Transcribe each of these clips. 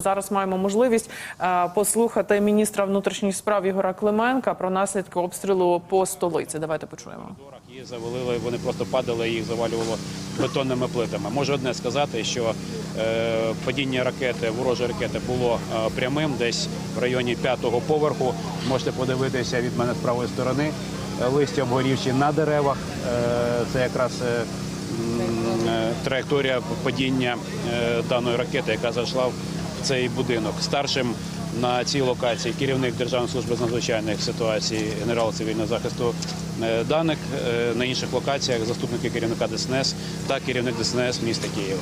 Зараз маємо можливість е, послухати міністра внутрішніх справ Ігора Клименка про наслідки обстрілу по столиці. Давайте почуємо. її завалили, вони просто падали їх завалювало бетонними плитами. Можу одне сказати, що е, падіння ракети, ворожої ракети було е, прямим, десь в районі п'ятого поверху. Можете подивитися від мене з правої сторони. Листя обгорівші на деревах. Це якраз траєкторія падіння даної ракети, яка зайшла цей будинок. Старшим на цій локації керівник Державної служби з надзвичайних ситуацій, генерал цивільного захисту е, даних. Е, На інших локаціях заступники керівника ДСНС та керівник ДСНС міста Києва.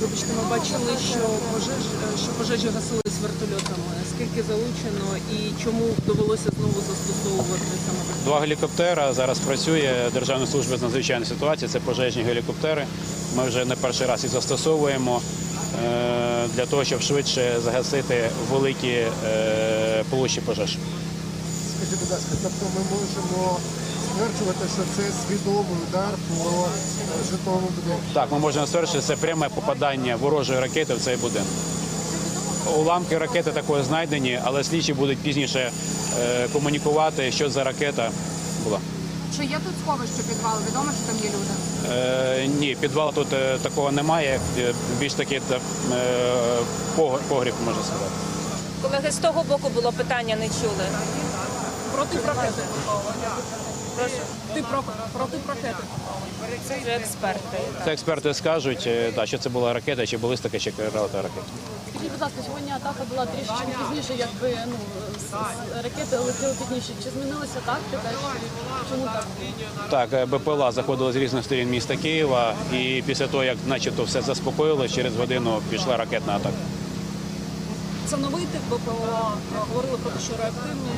Вибачте, ми бачили, що пожеж, що пожежі гасились вертольотами. Скільки залучено і чому довелося знову застосовувати саме? Два гелікоптера зараз працює Державна служба з надзвичайних ситуацій. Це пожежні гелікоптери. Ми вже не перший раз їх застосовуємо е, для того, щоб швидше загасити великі е, площі пожеж. Скажіть, будь ласка, тобто ми можемо стверджувати, що це свідомий удар по е, житловому будинку. Так, ми можемо стверджувати, що це пряме попадання ворожої ракети в цей будинок. Уламки ракети такої знайдені, але слідчі будуть пізніше е, комунікувати, що за ракета була. Чи є тут сховище підвал? Відомо, що там є люди? Е, ні, підвал тут е, такого немає. Е, Більш такий е, погріб, можна сказати. Колеги, з того боку було питання, не чули. Проти ракети. Прошу, Ти про проти ракети. це експерти. Це експерти скажуть, е, да, що це була ракета, чи балістика, чи керувала ракета. Скажіть, будь ласка, сьогодні атака була трішки пізніше, якби ну ракети летіли пізніше. Чи змінилася тактика? Чому так? Так, е, БПЛА заходили з різних сторін міста Києва, і після того, як начебто все заспокоїлось, через годину пішла ракетна атака. Тип БПЛА. Говорили про те, що реактивні,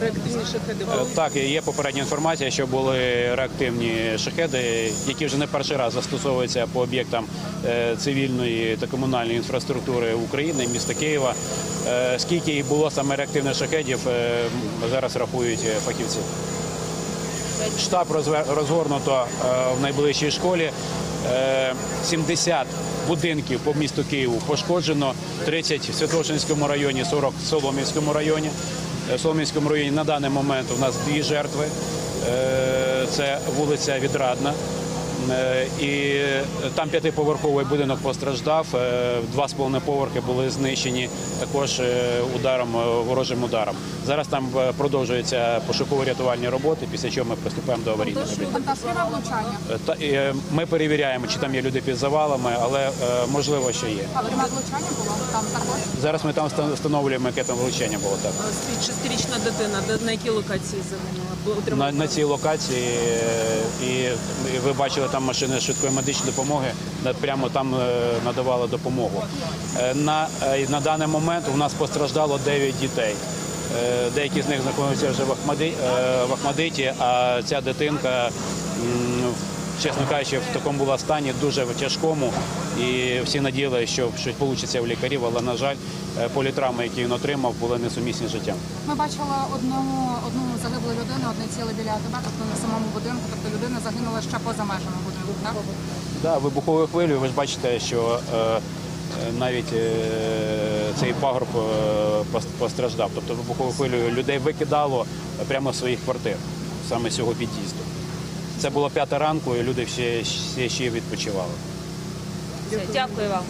реактивні шахеди Е. Так, є попередня інформація, що були реактивні шахеди, які вже не перший раз застосовуються по об'єктам е, цивільної та комунальної інфраструктури України, міста Києва. Е, Скільки їх було саме реактивних шахедів, зараз рахують фахівці. Штаб розгорнуто в найближчій школі. Е, 70 будинків по місту Києву пошкоджено, 30 в Святошинському районі, 40 в Соломінському районі. Е, В Соломінському районі на даний момент у нас дві жертви. Е, Це вулиця Відрадна. Е, І там п'ятиповерховий будинок постраждав, е, два з половиною поверхи були знищені також е, ударом, ворожим ударом. Зараз там продовжуються пошуково-рятувальні роботи, після чого ми приступаємо до аварійних робіт. Влучання. Та, Ми перевіряємо, чи там є люди під завалами, але можливо, що є. А пряме влучання було там також. Зараз ми там встановлюємо, яке там влучання було так. Шестирічна дитина, де на якій локації загинула? На, на цій локації і, і ви бачили там машини швидкої медичної допомоги, прямо там е, надавали допомогу. Е, На, е, на даний момент у нас постраждало 9 дітей. Деякі з них знаходяться вже в, Ахмади, в Ахмадиті, а ця дитинка, чесно кажучи, в такому була стані дуже тяжкому. І всі надіялися, що щось вийде у лікарів, але, на жаль, е, політравми, які він отримав, були несумісні з життям. Ми бачили одну одну загиблу людину, одне ціле біля тебе, тобто на самому будинку. Тобто людина загинула ще поза межами будинку. Так Да, вибуховою хвилею ви ж бачите, що е, е, навіть е, цей пагорб е, постраждав. Тобто вибуховою хвилею людей викидало прямо з своїх квартир, саме з цього під'їзду. Це було п'ята ранку, і люди ще, всі ще відпочивали. Дякую вам.